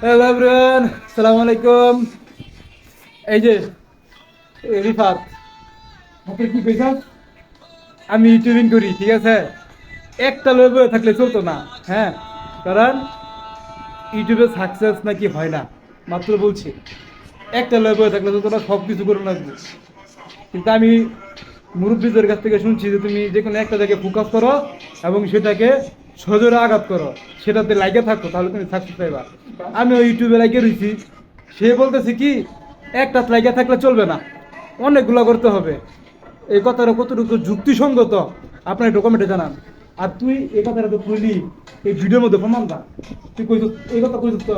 Hello everyone সালামু আলাইকুম এই যে রিফাত কি আমি ইউটিউবিং করি, ঠিক আছে? একটা লোক থাকলে চলতো না হ্যাঁ? কারণ ইউটিউবে সাকসেস নাকি হয় না, মাত্র বলছি। একটা লোক থাকলে চলতো না সব কিছু করে লাগবে কিন্তু আমি মুরব্বীদের কাছ থেকে শুনছি যে তুমি যে কোনো একটা জায়গায় ফোকাস করো এবং সেটাকে সজোরে আঘাত করো, সেটাতে লাইকে থাকো, তাহলে তুমি সাকসেস পাইবা। আমি ওই ইউটিউবে লাইকে রয়েছি সে বলতেছে কি, একটা লাইকে থাকলে চলবে না, অনেকগুলো করতে হবে। এই কথাটা কতটুকু যুক্তিসঙ্গত, আপনার একটু কমেন্টে জানান। আর তুই এই কথাটা তো খুলি এই ভিডিওর মধ্যে প্রমাণ দা। তুই কইছ, এই কথা কইছ তো,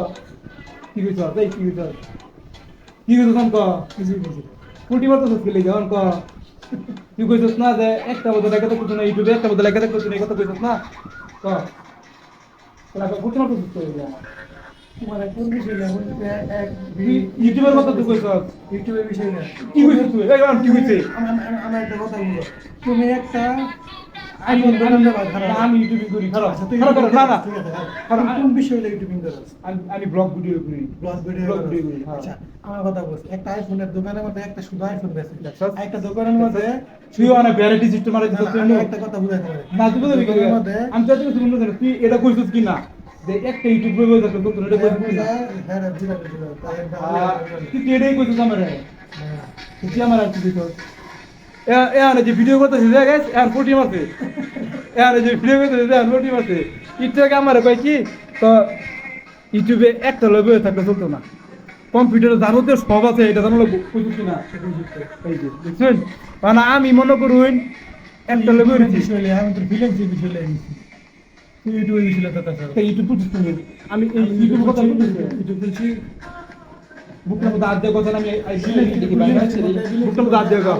কি কইছ, এই কি কইছ? কি কইছ তখন ক? কুটি মারতেছিস কি লেগে ক? তুই কইছ না যে, একটা মতো লেখা থাকতো না, ইউটিউবে একটা মতো লেখা থাকতো না, এই কথা কইছিস না? মানে ইউটিউবের কথা তুই কইছিস ইউটিউবের বিষয় না কি তুই? এই কি একটা কথা বলো। তুমি একটা আমি ইউটিউবিং করি না না। কোন বিষয়ে ইউটিউবিং করো? আমি ব্লগ ভিডিও করি। ব্লগ ভিডিও ভিডিও করি। হ্যাঁ। আচ্ছা আমার কথা বলছি একটা আইফোনের দোকানের মধ্যে একটা শুধু আইফোন দেখছস? একটা দোকানের মধ্যে তুই অনেক ভ্যারাইটি সিস্টেম। একটা কথা পারি। না তুই বুঝবি আমি তুই এটা কইছিস কি না যে একটা ইউটিউব বই থাকতো তোর এটা কইছিস হ্যাঁ তাই এটাই আমার হ্যাঁ। তুই আমার আর কি কইছিস? এ এ যে ভিডিও করতেছিস দেখ এখন কোটি মারছে। যে ভিডিও করতেছিস এখন কোটি মারছে। ইটটাকে আমার কই কি তো ইউটিউবে একটা লবে থাকলে চলতো না। কম্পিউটারে যাবতীয় সব আছে এটা জানো কইছিস কি না। মানে আমি মনে করুন একটা বিষয় নিয়ে, আমি তোর বিষয় নিয়ে নিছি। বিষয় ইউটিউব করছিস আমি এই ইউটিউব কথা ইউটিউব বলছি বুকটা মধ্যে আজ কথা আমি আইছি দেখি বাইরে আছে বুকটা মধ্যে আজ দেখা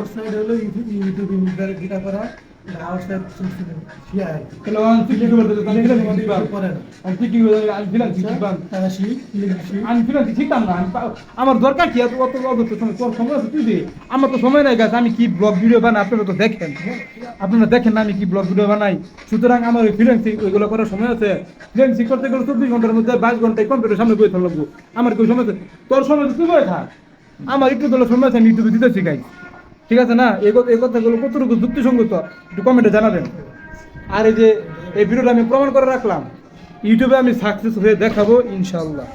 আমার দরকার কি? আমার তো সময় নাই গাছ আমি কি ব্লগ ভিডিও বানাই? আপনারা তো দেখেন। আপনারা দেখেন আমি কি ব্লগ ভিডিও বানাই। সুতরাং আমার ওই ফ্রিল্যান্সিং ওইগুলো করার সময় আছে। ফ্রিল্যান্সিং করতে গেলে চব্বিশ ঘণ্টার মধ্যে বাইশ ঘন্টায় কম্পিউটার সামনে বই থাকব আমার কেউ সময় তোর সময় তুই বই আমার একটু তোর সময় আছে, আমি ইউটিউবে দিতেছি গাই ঠিক আছে না? এই কথা- এই কথাগুলো কতটুকু যুক্তিসঙ্গত, একটু কমেন্টে জানাবেন। আর এই যে, এই ভিডিওটা আমি প্রমাণ করে রাখলাম, ইউটিউবে আমি সাকসেস হয়ে দেখাবো ইনশাল্লাহ